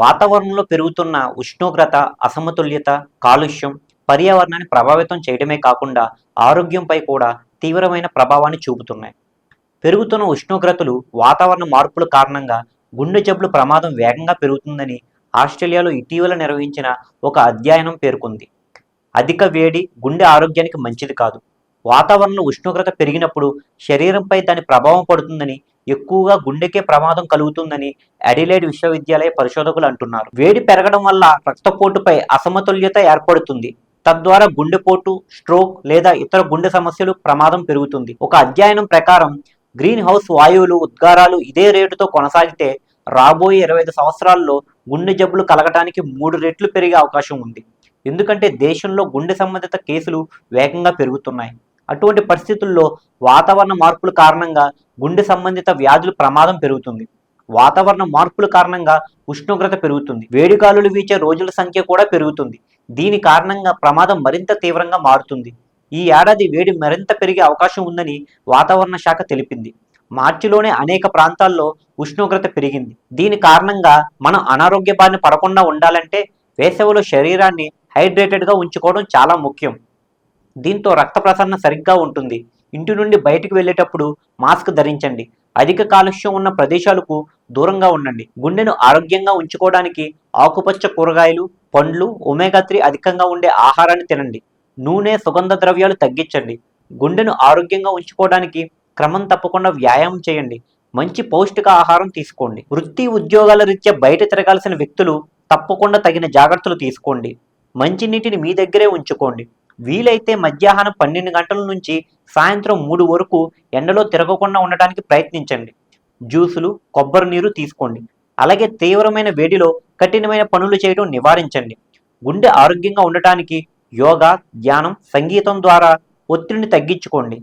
వాతావరణంలో పెరుగుతున్న ఉష్ణోగ్రత అసమతుల్యత కాలుష్యం పర్యావరణాన్ని ప్రభావితం చేయడమే కాకుండా ఆరోగ్యంపై కూడా తీవ్రమైన ప్రభావాన్ని చూపుతున్నాయి. పెరుగుతున్న ఉష్ణోగ్రతలు వాతావరణ మార్పుల కారణంగా గుండె జబ్బులు ప్రమాదం వేగంగా పెరుగుతుందని ఆస్ట్రేలియాలో ఇటీవల నిర్వహించిన ఒక అధ్యయనం పేర్కొంది. అధిక వేడి గుండె ఆరోగ్యానికి మంచిది కాదు. వాతావరణంలో ఉష్ణోగ్రత పెరిగినప్పుడు శరీరంపై దాని ప్రభావం పడుతుందని ఎక్కువగా గుండెకే ప్రమాదం కలుగుతుందని అడిలైడ్ విశ్వవిద్యాలయ పరిశోధకులు అంటున్నారు. వేడి పెరగడం వల్ల రక్తపోటుపై అసమతుల్యత ఏర్పడుతుంది. తద్వారా గుండెపోటు స్ట్రోక్ లేదా ఇతర గుండె సమస్యలు ప్రమాదం పెరుగుతుంది. ఒక అధ్యయనం ప్రకారం గ్రీన్ హౌస్ వాయువులు ఉద్గారాలు ఇదే రేటుతో కొనసాగితే రాబోయే ఇరవై ఐదు సంవత్సరాల్లో గుండె జబ్బులు కలగటానికి మూడు రెట్లు పెరిగే అవకాశం ఉంది. ఎందుకంటే దేశంలో గుండె సంబంధిత కేసులు వేగంగా పెరుగుతున్నాయి. అటువంటి పరిస్థితుల్లో వాతావరణ మార్పుల కారణంగా గుండె సంబంధిత వ్యాధుల ప్రమాదం పెరుగుతుంది. వాతావరణ మార్పుల కారణంగా ఉష్ణోగ్రత పెరుగుతుంది. వేడిగాలులు వీచే రోజుల సంఖ్య కూడా పెరుగుతుంది. దీని కారణంగా ప్రమాదం మరింత తీవ్రంగా మారుతుంది. ఈ ఏడాది వేడి మరింత పెరిగే అవకాశం ఉందని వాతావరణ శాఖ తెలిపింది. మార్చిలోనే అనేక ప్రాంతాల్లో ఉష్ణోగ్రత పెరిగింది. దీని కారణంగా మనం అనారోగ్య బారిన పడకుండా ఉండాలంటే వేసవిలో శరీరాన్ని హైడ్రేటెడ్గా ఉంచుకోవడం చాలా ముఖ్యం. దీంతో రక్త ప్రసరణ సరిగ్గా ఉంటుంది. ఇంటి నుండి బయటికి వెళ్ళేటప్పుడు మాస్క్ ధరించండి. అధిక కాలుష్యం ఉన్న ప్రదేశాలకు దూరంగా ఉండండి. గుండెను ఆరోగ్యంగా ఉంచుకోవడానికి ఆకుపచ్చ కూరగాయలు పండ్లు ఒమేగా త్రీ అధికంగా ఉండే ఆహారాన్ని తినండి. నూనె సుగంధ ద్రవ్యాలు తగ్గించండి. గుండెను ఆరోగ్యంగా ఉంచుకోవడానికి క్రమం తప్పకుండా వ్యాయామం చేయండి. మంచి పౌష్టిక ఆహారం తీసుకోండి. వృత్తి ఉద్యోగాల రీత్యా బయట తిరగాల్సిన వ్యక్తులు తప్పకుండా తగిన జాగ్రత్తలు తీసుకోండి. మంచినీటిని మీ దగ్గరే ఉంచుకోండి. వీలైతే మధ్యాహ్నం పన్నెండు గంటల నుంచి సాయంత్రం మూడు వరకు ఎండలో తిరగకుండా ఉండటానికి ప్రయత్నించండి. జ్యూసులు కొబ్బరి నీరు తీసుకోండి. అలాగే తీవ్రమైన వేడిలో కఠినమైన పనులు చేయడం నివారించండి. గుండె ఆరోగ్యంగా ఉండటానికి యోగా ధ్యానం సంగీతం ద్వారా ఒత్తిడిని తగ్గించుకోండి.